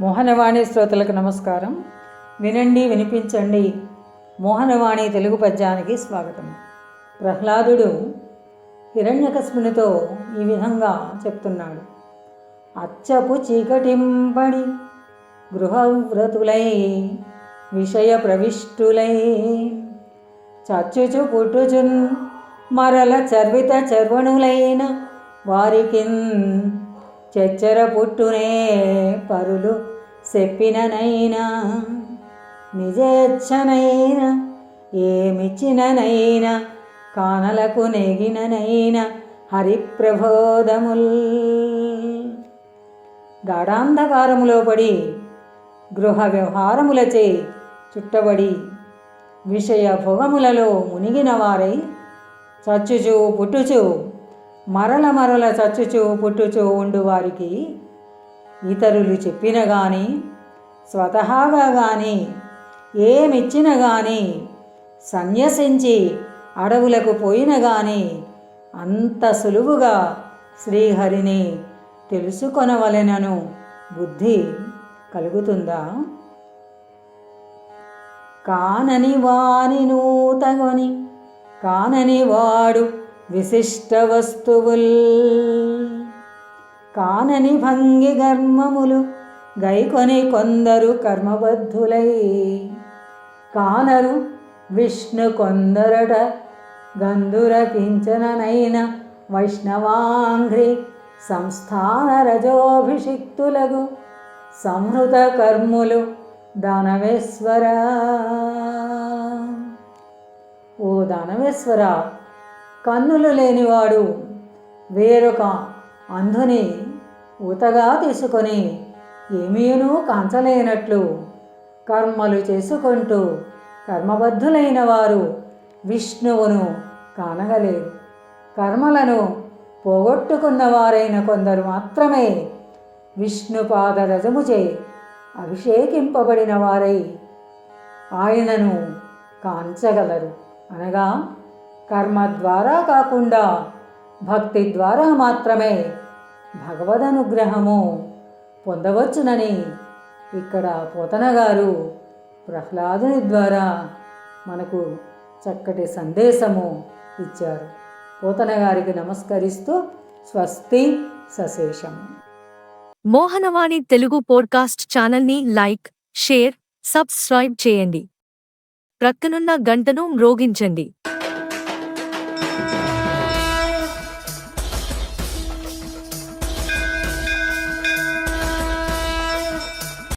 మోహనవాణి శ్రోతలకు నమస్కారం. వినండి వినిపించండి. మోహనవాణి తెలుగు పద్యానికి స్వాగతం. ప్రహ్లాదుడు హిరణ్యకస్మునితో ఈ విధంగా చెప్తున్నాడు. అచ్చపు చీకటింపడి గృహవ్రతులై విషయ ప్రవిష్టులై చచ్చుచు పుట్టుచున్ మరల చర్విత చర్వణులైన వారికిన్ చెచ్చర పుట్టునే పరులు చెప్పిననైనా నిజేచ్ఛనైన ఏమిచ్చిననైనా కానలకు నెగిననైనా హరిప్రబోధముల్. గాఢాంధకారములో పడి గృహ వ్యవహారములచే చుట్టబడి విషయ భోగములలో మునిగిన వారై చచ్చుచు పుట్టుచు మరల మరల చచ్చుచూ పుట్టుచూ ఉండు వారికి. ఇతరులు చెప్పిన గాని స్వతహాగా గాని ఏమిచ్చిన గాని సన్యసించి అడవులకు పోయిన గాని అంత సులువుగా శ్రీహరిని తెలుసుకొనవలెనను బుద్ధి కలుగుతుందా? కానని వాని నూతగొని కానని వాడు విశిష్ట వస్తువుల్ కానని భంగి గర్మములు గైకొని కొందరు కర్మబద్ధులై. కానరు విష్ణు కొందరట గంధుర కించననైన వైష్ణవాంఘ్రి సంస్థాన రజోభిషిక్తులగు సంహృత కర్ములు దానవేశ్వర. ఓ దానవేశ్వర కన్నులు లేనివాడు వేరొక అంధుని ఊతగా తీసుకొని ఏమీనూ కాంచలేనట్లు కర్మలు చేసుకుంటూ కర్మబద్ధులైన వారు విష్ణువును కానగలేరు. కర్మలను పోగొట్టుకున్న వారైన కొందరు మాత్రమే విష్ణుపాద రజముచే అభిషేకింపబడిన వారై ఆయనను కాంచగలరు అనగా కర్మ ద్వారా కాకుండా భక్తి ద్వారా మాత్రమే భగవదనుగ్రహము పొందవచ్చునని ఇక్కడ పోతన గారు ప్రహ్లాదుని ద్వారా మనకు చక్కటి సందేశము ఇచ్చారు. పోతన గారికి నమస్కరిస్తూ స్వస్తి సశేషం. మోహనవాణి తెలుగు పోడ్కాస్ట్ ఛానల్ని లైక్ షేర్ సబ్స్క్రైబ్ చేయండి. ప్రక్కనున్న గంటను మ్రోగించండి.